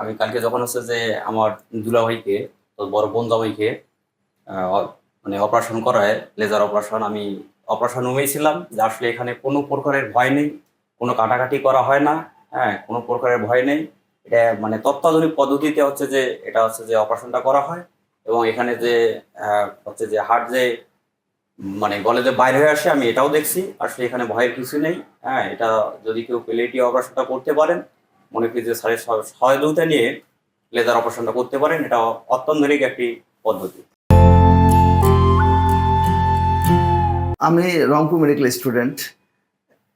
আমি কালকে যখন হচ্ছে যে আমার দুলাভাইকে তো বড় বোন জামাইকে মানে অপারেশন করায় লেজার অপারেশন আমি অপারেশন রুমেই ছিলাম, যে আসলে এখানে কোনো প্রকারের ভয় নেই, কোনো কাটাকাটি করা হয় না হ্যাঁ কোনো প্রকারের ভয় নেই। এটা মানে তত্ত্বাধুনিক পদ্ধতিতে হচ্ছে যে এটা হচ্ছে যে অপারেশনটা করা হয় এবং এখানে যে হচ্ছে যে হার্ট যে মানে গলে যে বাইরে হয়ে আসে, আমি এটাও দেখছি। আসলে এখানে ভয়ের কিছু নেই হ্যাঁ এটা যদি কেউ পেলেটি অপারেশনটা করতে পারেন মনে করি যে স্যারের সহ- সহযোগিতা নিয়ে লেজার অপারেশনটা করতে পারেন, এটা অত্যাধুনিক একটি পদ্ধতি। আমি রংপুর মেডিকেল স্টুডেন্ট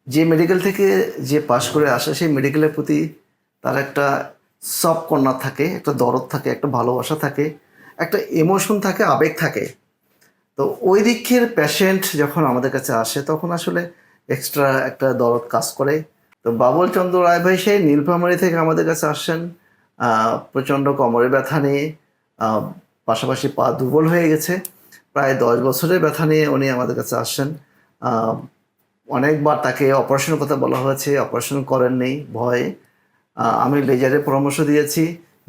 যে মেডিকেল থেকে যে পাশ করে আসে, সেই মেডিকেলের প্রতি তার একটা সব কন্যা থাকে, একটা দরদ থাকে, একটা ভালোবাসা থাকে, একটা ইমোশন থাকে, আবেগ থাকে। তো ওই দিকের পেশেন্ট যখন আমাদের কাছে আসে, তখন আসলে এক্সট্রা একটা দরদ কাজ করে। তো বাবুল চন্দ্র রায় ভাই সেই নীলফামারি থেকে আমাদের কাছে আসছেন। প্রচণ্ড কোমরে ব্যথা নিয়ে পাশাপাশি পা দুর্বল হয়ে গেছে। প্রায় দশ বছরের ব্যথা নিয়ে উনি আমাদের কাছে আসছেন। অনেকবার তাকে অপারেশনের কথা বলা হয়েছে, অপারেশন করেননি ভয়ে। আমি লেজারের পরামর্শ দিয়েছি,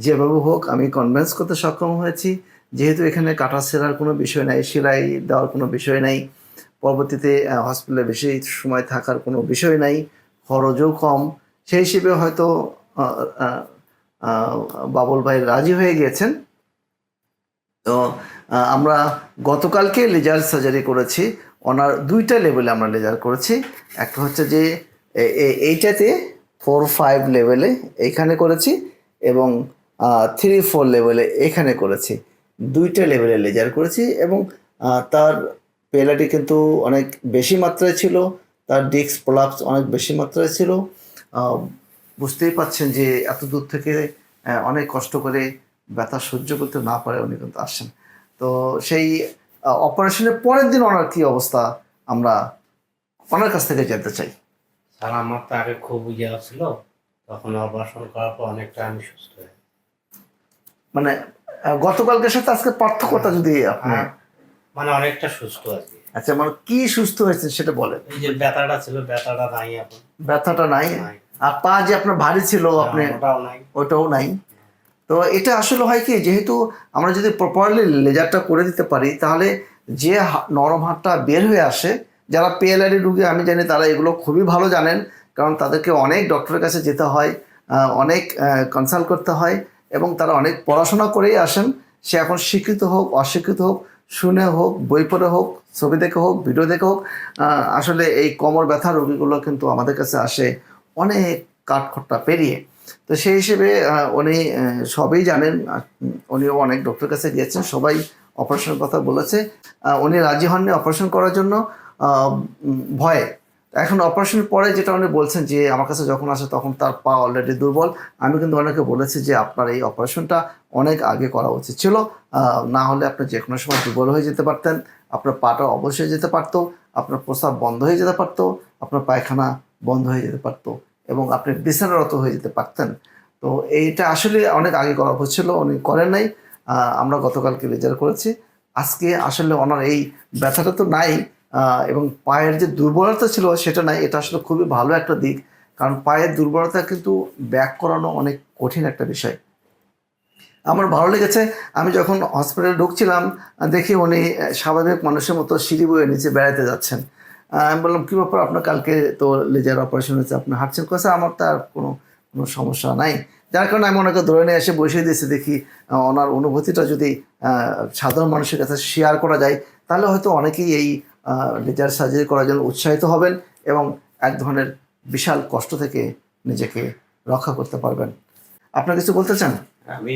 যেভাবে হোক আমি কনভিন্স করতে সক্ষম হয়েছি। যেহেতু এখানে কাটা সেরার কোনো বিষয় নাই, সেলাই দেওয়ার কোনো বিষয় নাই, পরবর্তীতে হসপিটালে বেশি সময় থাকার কোনো বিষয় নাই খরচও কম। সেই হিসেবে হয়তো বাবুল ভাই রাজি হয়ে গিয়েছেন তো আমরা গতকালকে লেজার সার্জারি করেছি। ওনার দুইটা লেভেলে আমরা লেজার করেছি। একটা হচ্ছে যে এইটাতে ফোর ফাইভ লেভেলে এখানে করেছি এবং থ্রি ফোর লেভেলে এখানে করেছি। দুইটা লেভেলে লেজার করেছি এবং তার পেলাটি কিন্তু অনেক বেশি মাত্রায় ছিল। তার ডিস্ক প্রলাপস অনেক বেশি মাত্রায় ছিল। বুঝতেই পাচ্ছেন যে এত দূর থেকে অনেক কষ্ট করে ব্যথা সহ্য করতে না পারে উনি কিন্তু আসছেন। তো সেই অপারেশনের পরের দিন ওনার কি অবস্থা আমরা ওনার কাছ থেকে জানতে চাই। স্যার আমার তো আগে খুব ইয়ে ছিল তখন অপারেশন করার পর অনেকটা আমি সুস্থ হই মানে আহ, গতকালকের সাথে আজকে পার্থক্যটা যদি আপনি হ্যাঁ। মানে অনেকটা সুস্থ আছি। আচ্ছা মানে কি সুস্থ হয়েছে সেটা বলেন। এই যে ব্যথাটা ছিল ব্যথাটা নাই এখন। ব্যথাটা নাই। আর পা যে আপনার ভারী ছিল আপনি ওটাও নাই। ওটাও নাই। তো এটা আসলে হয় কি যেহেতু আমরা যদি প্রপারলি লেজারটা করে দিতে পারি তাহলে যে নরম হাতটা বের হয়ে আসে যারা পিএলআরি রুগী আমি জানি তারা এগুলো খুবই ভালো জানেন কারণ তাদেরকে অনেক ডক্টরের কাছে যেতে হয় অনেক কনসাল্ট করতে হয় এবং তারা অনেক পড়াশোনা করেই আসেন। সে এখন শিক্ষিত হোক অশিক্ষিত হোক শুনে হোক, বই পড়ে হোক, ছবি দেখে হোক, ভিডিও দেখে হোক আসলে এই কোমর ব্যথা রোগীগুলো কিন্তু আমাদের কাছে আসে অনেক কাঠখট্টা পেরিয়ে। তো সেই হিসেবে উনি সবই জানেন উনিও অনেক ডক্টর কাছে গিয়েছেন, সবাই অপারেশনের কথা বলেছে। উনি রাজি হননি অপারেশন করার জন্য ভয়ে। এখন অপারেশনের পরে যেটা উনি বলছেন যে, আমার কাছে যখন আসে তখন তার পা অলরেডি দুর্বল। আমি কিন্তু ওনাকে বলেছি যে, আপনার এই অপারেশনটা অনেক আগে করা উচিত ছিল। না হলে আপনি যে কোনো সময় দুর্বল হয়ে যেতে পারতেন। আপনার পাটা অবশ্যই যেতে পারতো। আপনার প্রস্রাব বন্ধ হয়ে যেতে পারতো। আপনার পায়খানা বন্ধ হয়ে যেতে পারতো এবং আপনি বিছানারত হয়ে যেতে পারতেন। তো এইটা আসলে অনেক আগে করা হচ্ছিল, উনি করেন নাই। আমরা গতকালকে রেজাল্ট করেছি। আজকে আসলে ওনার এই ব্যথাটা তো নাই এবং পায়ের যে দুর্বলতা ছিল সেটা নাই, এটা আসলে খুবই ভালো একটা দিক। কারণ পায়ের দুর্বলতা কিন্তু ব্যাক করানো অনেক কঠিন একটা বিষয়। আমার ভালো লেগেছে, আমি যখন হসপিটালে ঢুকছিলাম, দেখি উনি স্বাভাবিক মানুষের মতো সিঁড়ি বয়ে নিচে বেড়াতে যাচ্ছেন। আমি বললাম, কী ব্যাপার, আপনার কালকে তো লেজার অপারেশন হয়েছে, আপনি হাঁটছেন? কোথায় আমার তার কোনো কোনো সমস্যা নাই। যার কারণে আমি ওনাকে ধরে নিয়ে এসে বসিয়ে দিয়েছি, দেখি ওনার অনুভূতিটা যদি সাধারণ মানুষের কাছে শেয়ার করা যায়, তাহলে হয়তো অনেকেই এই লেজার সার্জারি করার জন্য উৎসাহিত হবেন এবং এক ধরনের বিশাল কষ্ট থেকে নিজেকে রক্ষা করতে পারবেন। আপনার কিছু বলতে চান? আমি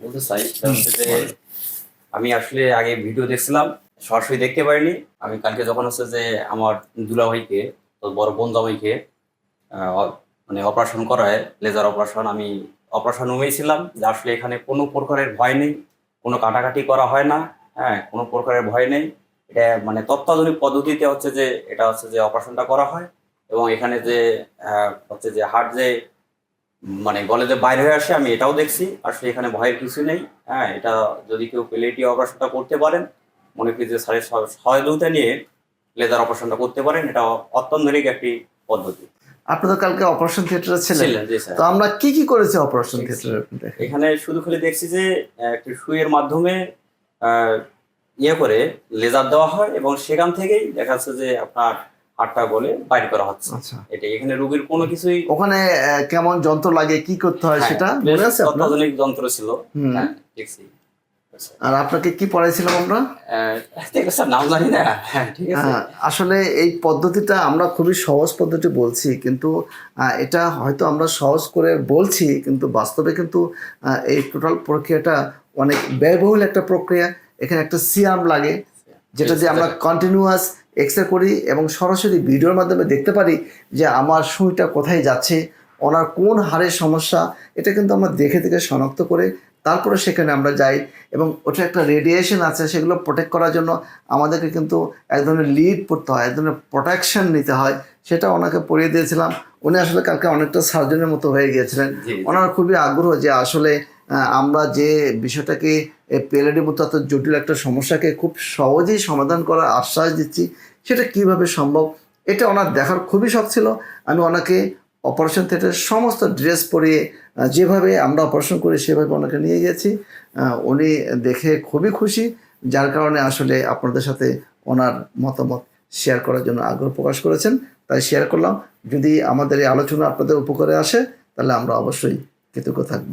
বলতে চাই হচ্ছে যে আমি আসলে আগে ভিডিও দেখছিলাম সরাসরি দেখতে পারিনি। আমি কালকে যখন হচ্ছে যে আমার দুলাভাইকে তো বড় বোন জামাইকে আহ, অ- মানে অপারেশন করায় লেজার অপারেশন আমি অপারেশন রুমেই ছিলাম যে আসলে এখানে কোনো প্রকারের ভয় নেই কোনো কাটাকাটি করা হয় না হ্যাঁ কোনো প্রকারের ভয় নেই। এটা মানে তত্ত্বাধুনিক পদ্ধতিতে হচ্ছে যে এটা হচ্ছে যে অপারেশনটা করা হয় এবং এখানে যে হচ্ছে যে হার্ট যে মানে গলে যে বাইরে হয়ে আসে আমি এটাও দেখছি। আসলে এখানে ভয়ের কিছু নেই। হ্যাঁ এটা যদি কেউ পেলেটি অপারেশনটা করতে পারেন মনে করি যে সহ- সহযোগিতা নিয়ে লেজার অপারেশনটা করতে পারেন এটা অত্যাধুনিক একটি পদ্ধতি। আপনি তো কালকে অপারেশন থিয়েটারে ছিলেন। তো আমরা কি কি করেছি অপারেশন থিয়েটারে এখানে শুধু খালি দেখছি যে একটি সুইয়ের মাধ্যমে আহ, ইয়ে করে লেজার দেওয়া হয় এবং সেখান থেকেই দেখা যাচ্ছে যে আপনার হাড়টা বলে বাইর করা হচ্ছে। আচ্ছা। এটা এখানে রোগীর কোনো কিছুই ওখানে কেমন যন্ত্র লাগে কি করতে হয় হ্যাঁ, সেটা মনে আছে অত্যাধুনিক যন্ত্র ছিল। হ্যাঁ দেখছি। আচ্ছা। আর আপনাকে কি পড়াইছিলাম আমরা? স্যার নাম জানি না। হ্যাঁ ঠিক আছে। আসলে এই পদ্ধতিটা আমরা খুবই সহজ পদ্ধতি বলছি কিন্তু এটা হয়তো আমরা সহজ করে বলছি কিন্তু বাস্তবে কিন্তু এই টোটাল প্রক্রিয়াটা অনেক ব্যয়বহুল একটা প্রক্রিয়া। এখানে একটা সিয়াম লাগে যেটা দিয়ে আমরা কন্টিনিউয়াস এক্সরে করি এবং সরাসরি ভিডিওর মাধ্যমে দেখতে পারি যে আমার সুইটা কোথায় যাচ্ছে ওনার কোন হাড়ের সমস্যা এটা কিন্তু আমরা দেখে দেখে শনাক্ত করে তারপরে সেখানে আমরা যাই এবং ওটা একটা রেডিয়েশন আছে সেগুলো প্রোটেক্ট করার জন্য আমাদেরকে কিন্তু এক ধরনের লিড পড়তে হয় এক ধরনের প্রোটেকশন নিতে হয় সেটা ওনাকে পড়িয়ে দিয়েছিলাম। উনি আসলে কালকে অনেকটা সার্জনের মতো হয়ে গিয়েছিলেন। ওনার খুবই আগ্রহ যে আসলে আমরা যে বিষয়টাকে পেলেডি মতো এত জটিল একটা সমস্যাকে খুব সহজেই সমাধান করার আশ্বাস দিচ্ছি, সেটা কীভাবে সম্ভব, এটা ওনার দেখার খুবই শখ ছিল। আমি ওনাকে অপারেশন থিয়েটার সমস্ত ড্রেস পরিয়ে যেভাবে আমরা অপারেশন করি সেভাবে ওনাকে নিয়ে গেছি। উনি দেখে খুবই খুশি, যার কারণে আসলে আপনাদের সাথে ওনার মতামত শেয়ার করার জন্য আগ্রহ প্রকাশ করেছেন। তাই শেয়ার করলাম। যদি আমাদের এই আলোচনা আপনাদের উপকারে আসে, তাহলে আমরা অবশ্যই কৃতজ্ঞ থাকব।